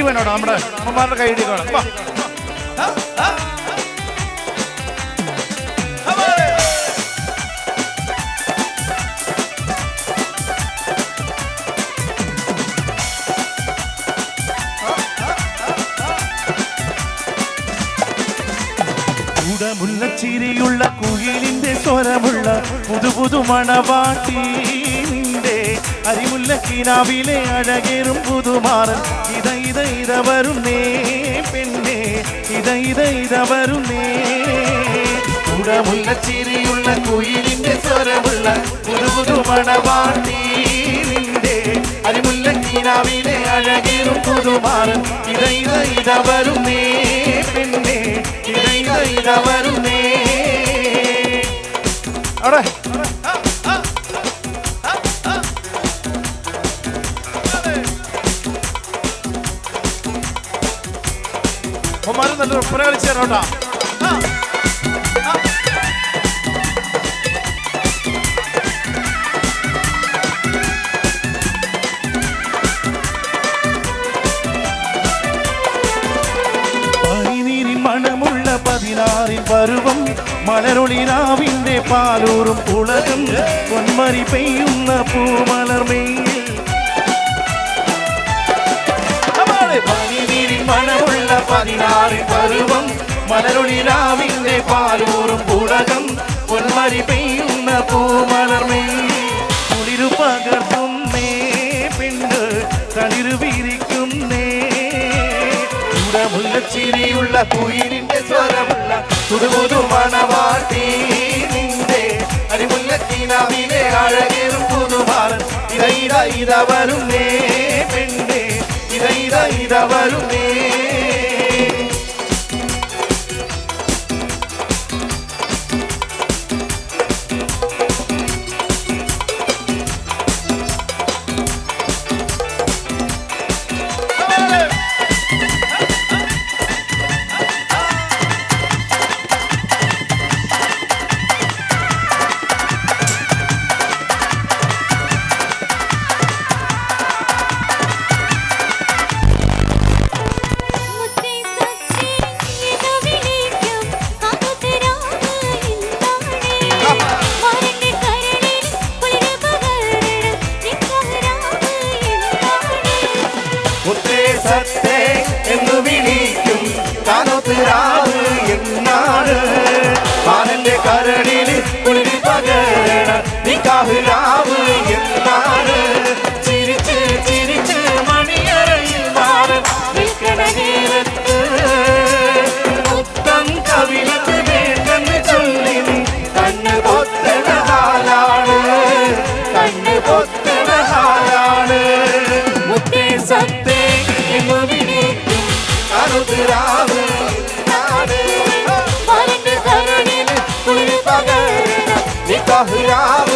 കൈയിടി വേണോട്ടോ നമ്മുടെ അമ്മമാരുടെ കൈയിടി വേണം. ഉടമുള്ള ചിരിയുള്ള കുയിലിന്റെ സ്വരമുള്ള പുതു പുതു മണവാട്ടി അരിമുല്ല കിനാവിലെ അഴകേറും പുതുമാറൻ. ഇത ഇത ഇത വരുന്നേ പെണ്ണേ. ഇത ഇത ഇത വരുന്നേ. ഉടമുള്ള ചിരിയുള്ള കുയിലിന്റെ സ്വരമുള്ള പുതു പുതു മണവാട്ടി നിന്റെ. അരിമുല്ല കിനാവിലെ അഴകേറും പുതുമാറൻ. ഇത ഇത ഇത വരുന്നേ പിന്നെ ഇത ഇത ഇത വരുന്നേ. അവിടെ അമ്മമാര് നല്ല ഒപ്പന കളിച്ചു പനിനീരിൻ മണമുള്ള പതിനാറിൻ പരുവം മലരൊളിരാവിന്റെ പാലൂറും ഉലകം പൊന്മരി പെയ്യുന്ന പൂമലർമെയിൽ മണമുള്ള പതിനാറിൻ പരുവം മലരൊളിരാവിന്റെ പാലൂറും പുടകം പൊന്മരി പെയ്യുന്ന പൂമലർമേ കുളിരു പകർത്തുന്നേ പെണ്ണ് തളിരു വിരിക്കുന്നേ ചുടമുള്ള ചിരിയുള്ള കുയിലിന്റെ സ്വരമുള്ള തുടുപുതു മണവാട്ടി നിന്റെ അരിമുല്ലത്തിനാവിലെ അഴകേറും പുതുമാറൻ ഇത ഇത വരുന്നേ പെണ്ണേ. ഇതൈത ഇത ഇത വരുന്നേ. Hurrah!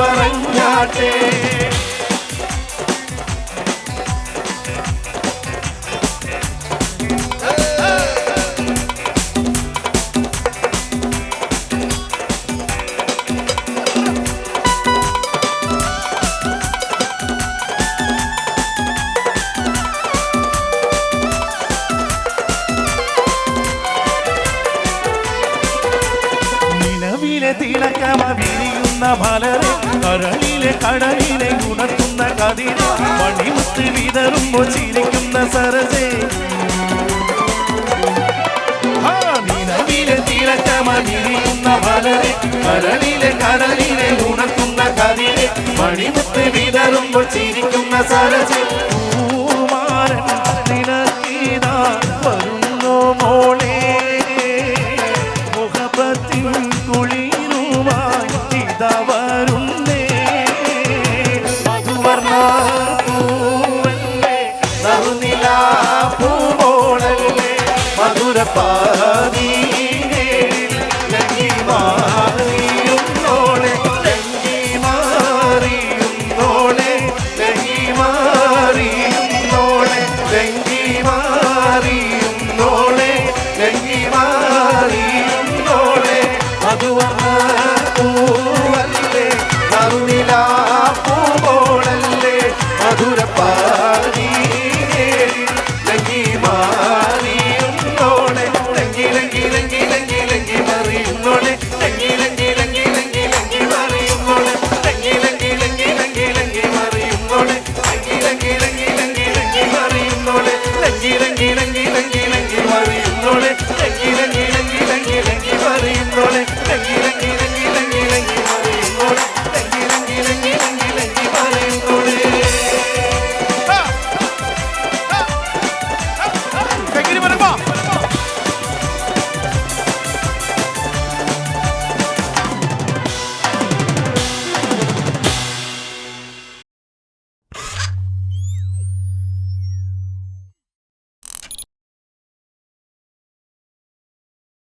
പറഞ്ഞാട്ടെ. തിളക്കമ വിരിയുന്ന മലരെ കടലിലെ ഉണർത്തുന്ന കതിര മണിമുത്ത് വിതറുമ്പോ ചിരിക്കുന്ന സരസേ. നിലവിലെ മലരെ. കരളിലെ കരളിലെ ഉണക്കുന്ന കതിരെ മണിമുത്ത് വിതറുമ്പോൾ ചിരിക്കുന്ന സരസെ. പൂമാരൻ നിനക്കീതാ വരുന്നു മോളെ. பாதி